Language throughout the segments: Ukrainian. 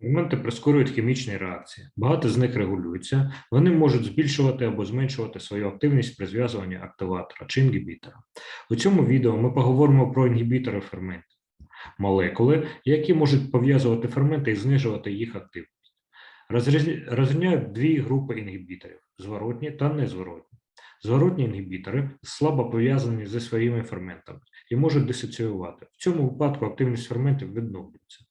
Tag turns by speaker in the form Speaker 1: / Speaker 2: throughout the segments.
Speaker 1: Ферменти прискорюють хімічні реакції. Багато з них регулюються. Вони можуть збільшувати або зменшувати свою активність при зв'язуванні активатора чи інгібітора. У цьому відео ми поговоримо про інгібітори ферментів, молекули, які можуть пов'язувати ферменти і знижувати їх активність. Розрізняють дві групи інгібіторів: зворотні та незворотні. Зворотні інгібітори слабо пов'язані зі своїми ферментами і можуть дисоціювати. В цьому випадку активність ферментів відновлюється.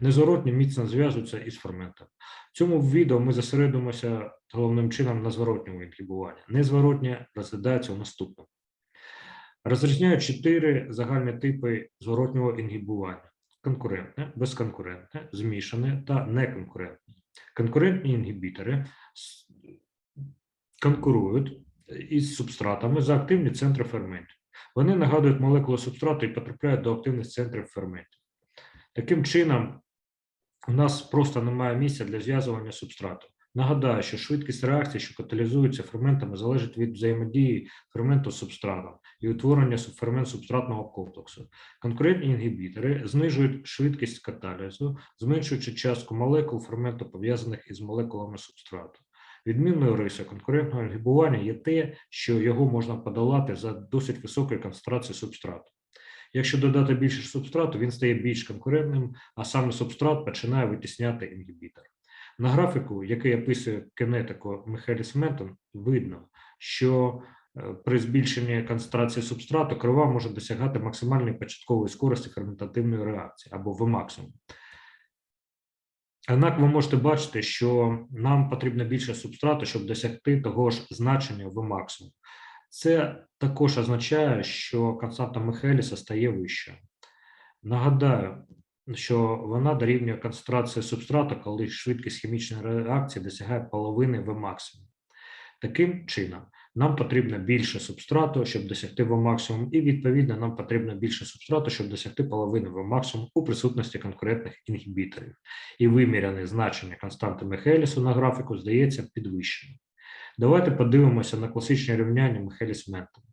Speaker 1: Незворотні міцно зв'язуються із ферментом. В цьому відео ми зосередимося головним чином на зворотньому інгібуванні. Незворотнє розглядається у наступному. Розрізняють чотири загальні типи зворотнього інгібування: конкурентне, безконкурентне, змішане та неконкурентне. Конкурентні інгібітори конкурують із субстратами за активні центри ферментів. Вони нагадують молекули субстрату і потрапляють до активних центрів ферментів. Таким чином, у нас просто немає місця для зв'язування субстрату. Нагадаю, що швидкість реакції, що каталізуються ферментами, залежить від взаємодії ферменту з субстратом і утворення фермент субстратного комплексу. Конкурентні інгібітори знижують швидкість каталізу, зменшуючи частку молекул ферменту, пов'язаних із молекулами субстрату. Відмінною рисою конкурентного інгібування є те, що його можна подолати за досить високою концентрацією субстрату. Якщо додати більше субстрату, він стає більш конкурентним, а саме субстрат починає витісняти інгібітор. На графіку, який описує кинетику Михайліс Ментон, видно, що е, при збільшенні концентрації субстрату крива може досягати максимальної початкової скорості ферментативної реакції або Вмаксимум. Однак ви можете бачити, що нам потрібно більше субстрату, щоб досягти того ж значення Вмаксимум. Це також означає, що константа Михайліса стає вищою. Нагадаю, що вона дорівнює концентрації субстрату, коли швидкість хімічної реакції досягає половини В максимум. Таким чином, нам потрібно більше субстрату, щоб досягти В максимум, і відповідно нам потрібно більше субстрату, щоб досягти половини В максимум у присутності конкурентних інгібіторів. І виміряне значення константи Михайлісу на графіку здається підвищеним. Давайте подивимося на класичне рівняння Михайліс Ментон.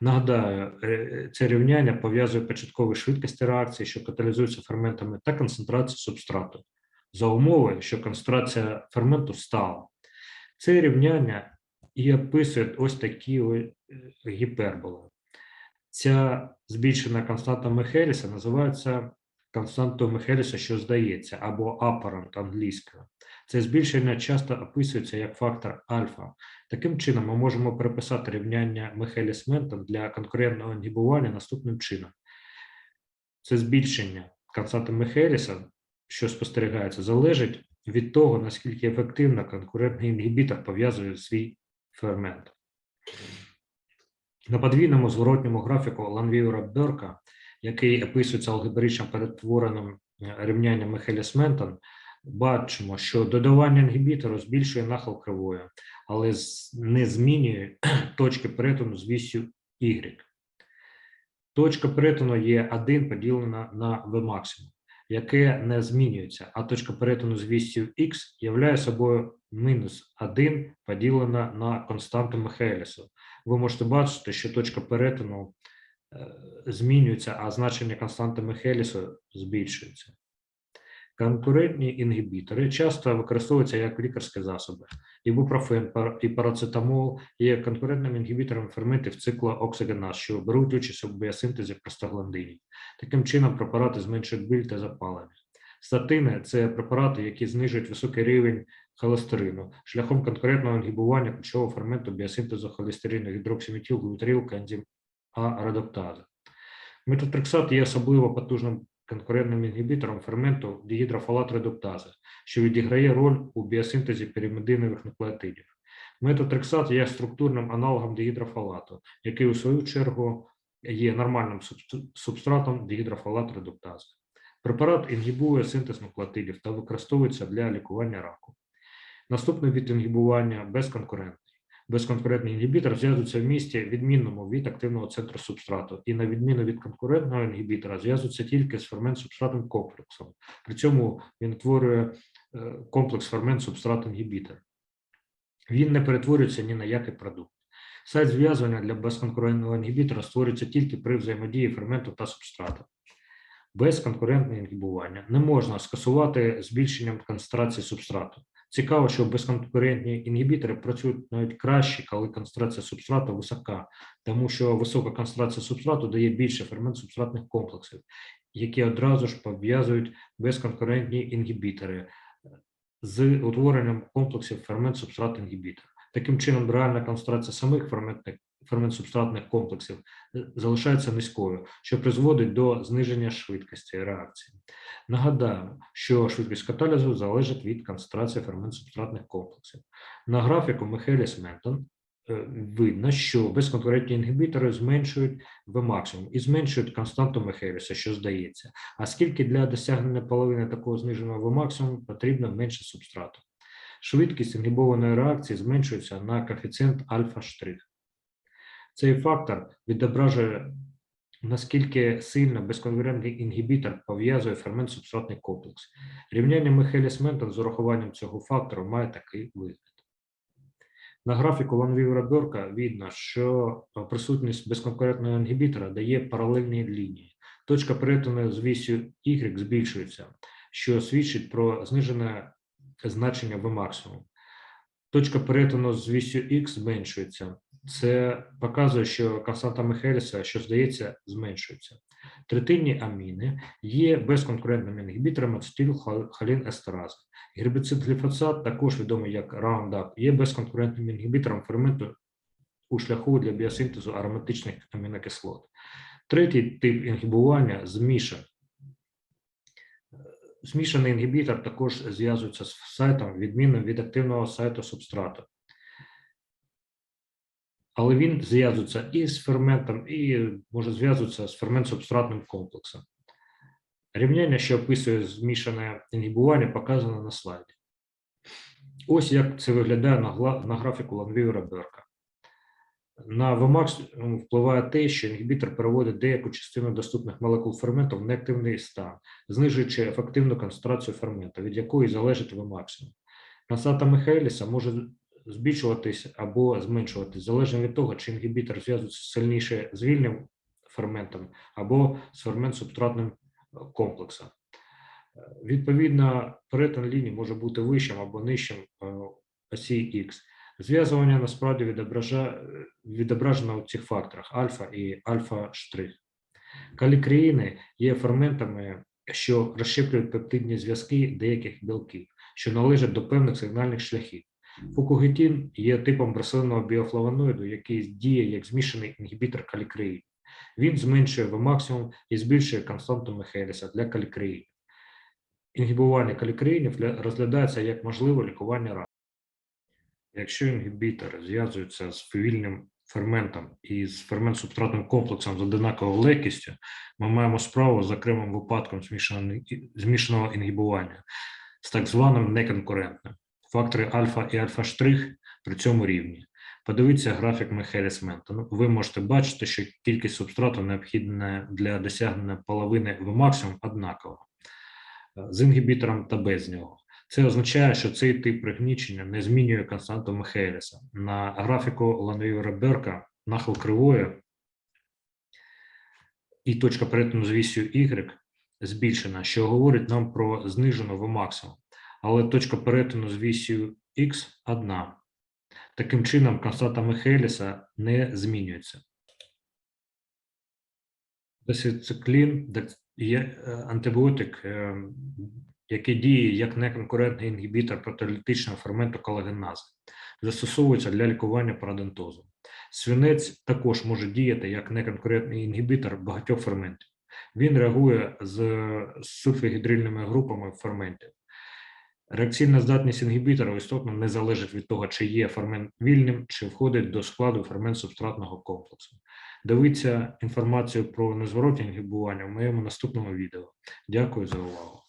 Speaker 1: Нагадаю, е, це рівняння пов'язує початкові швидкості реакції, що каталізуються ферментами, та концентрацію субстрату за умови, що концентрація ферменту стала. Це рівняння і описує ось такі е, гіперболи. Ця збільшена константа Михеліса називається константою Михеліса, що здається, або апарант англійською. Це збільшення часто описується як фактор альфа. Таким чином, ми можемо переписати рівняння Михеліс Ментон для конкурентного інгібування наступним чином. Це збільшення константи Михеліса, що спостерігається, залежить від того, наскільки ефективно конкурентний інгібітор пов'язує свій фермент. На подвійному зворотньому графіку Ланвіюра Берка, який описується алгебрично перетвореним е, рівнянням Михеліс Ментон, бачимо, що додавання інгібітору збільшує нахил кривої, але не змінює точки перетину з вісю Y. Точка перетину є 1 поділена на V максимум, яке не змінюється, а точка перетину з вісю X являє собою мінус 1 поділена на константу Михайлісу. Ви можете бачити, що точка перетину е, змінюється, а значення константи Михайлісу збільшується. Конкурентні інгібітори часто використовуються як лікарські засоби. Ібупрофен і парацетамол є конкурентним інгібітором ферментів циклу оксигеназ, що беруть участь у біосинтезі простагландинів. Таким чином, препарати зменшують біль та запалення. Статини це препарати, які знижують високий рівень холестерину шляхом конкурентного інгібування ключового ферменту біосинтезу холестерину гідроксиметил, глютерил, коензим А редуктази. Метотрексат є особливо потужним конкурентним інгібітором ферменту дігідрофолат редуктази, що відіграє роль у біосинтезі піримидинових нуклеотидів. Метотрексат є структурним аналогом дігідрофолату, який у свою чергу є нормальним субстратом дігідрофолат редуктази. Препарат інгібує синтез нуклеотидів та використовується для лікування раку. Наступний від інгібування безконкурентний. Безконкурентний інгібітор зв'язується в місті відмінному від активного центру субстрату, і на відміну від конкурентного інгібітора зв'язується тільки з фермент субстратним комплексом. При цьому він утворює е, комплекс фермент субстрат інгібітор. Він не перетворюється ні на який продукт. Сайт зв'язування для безконкурентного інгібітора створюється тільки при взаємодії ферменту та субстрату. Безконкурентне інгібування не можна скасувати збільшенням концентрації субстрату. Цікаво, що безконкурентні інгібітори працюють навіть краще, коли концентрація субстрату висока, тому що висока концентрація субстрату дає більше фермент субстратних комплексів, які одразу ж пов'язують безконкурентні інгібітори е, з утворенням комплексів фермент субстрат інгібітор. Таким чином, реальна концентрація самих ферментних фермент субстратних комплексів е, залишається низькою, що призводить до зниження швидкості реакції. Нагадаємо, що швидкість каталізу залежить від концентрації фермент субстратних комплексів. На графіку Михеліс Ментон е, видно, що безконкурентні інгібітори зменшують В максимум і зменшують константу Михеліса, що здається. А скільки для досягнення половини такого зниженого В максимум потрібно менше субстрату. Швидкість інгібованої реакції зменшується на коефіцієнт альфа-штрих. Цей фактор відображує, наскільки сильно безконкурентний інгібітор пов'язує фермент субстратний комплекс. Рівняння Михеліс Ментон з урахуванням цього фактору має такий вигляд. На графіку Ван Берка видно, що присутність безконкурентного інгібітора дає паралельні лінії. Точка перетину з вісю Y збільшується, що свідчить про знижене значення В максимум. Точка перетину з вісю X зменшується. Це показує, що константа Михеліса, що здається, зменшується. Третинні аміни є безконкурентними інгібіторами ацетилхолін естерази. Гербіцид гліфосат, також відомий як Roundup, є безконкурентним інгібітором ферменту у шляху для біосинтезу ароматичних амінокислот. Третій тип інгібування змішан. Змішаний інгібітор також зв'язується з сайтом, відмінним від активного сайту субстрату. Але він зв'язується і з ферментом, і може зв'язуватися з фермент-субстратним комплексом. Рівняння, що описує змішане інгібування, показано на слайді. Ось як це виглядає на, графіку Ланвіра Берка. На Vmax впливає те, що інгібітор переводить деяку частину доступних молекул ферменту в неактивний стан, знижуючи ефективну концентрацію ферменту, від якої залежить Vmax. Константа Михайліса може збільшуватись або зменшуватись, залежно від того, чи інгібітор зв'язується сильніше з вільним ферментом або з фермент-субстратним е, комплексом. Е, Відповідно, перетин лінії може бути вищим або нижчим е, осі Х. Зв'язування насправді відображено у цих факторах альфа і альфа-штрих. Калікреїни є ферментами, що розщеплюють пептидні зв'язки деяких білків, що належать до певних сигнальних шляхів. Фукугетін є типом рослинного біофлавоноїду, який діє як змішаний інгібітор калікреїн. Він зменшує В максимум і збільшує константу Михеліса для калікреїнів. Інгібування калікреїнів розглядається як можливе лікування раку. Якщо інгібітор зв'язується з вільним ферментом і з фермент-субстратним комплексом з одинаковою легкістю, ми маємо справу з окремим випадком змішаного інгібування з так званим неконкурентним. Фактори альфа і альфа-штрих при цьому рівні. Подивіться графік Михеліс Ментон. Ви можете бачити, що кількість субстрату необхідна для досягнення половини в максимум однакова е, з інгібітором та без нього. Це означає, що цей тип пригнічення не змінює константу Михеліса. На графіку Ланвіра Берка нахил кривої і точка перетину з вісю Y збільшена, що говорить нам про знижену в максимум але точка перетину з вісю Х одна. Таким чином, константа Михеліса не змінюється. Десициклін є е, антибіотик, е, який діє як неконкурентний інгібітор протеолітичного ферменту колагенази. Застосовується для лікування парадонтозу. Свинець також може діяти як неконкурентний інгібітор багатьох ферментів. Він реагує з сульфігідрильними групами ферментів. Реакційна здатність інгібітора істотно не залежить від того, чи є фермент вільним, чи входить до складу фермент субстратного комплексу. Дивіться інформацію про незворотні інгібування в моєму наступному відео. Дякую за увагу.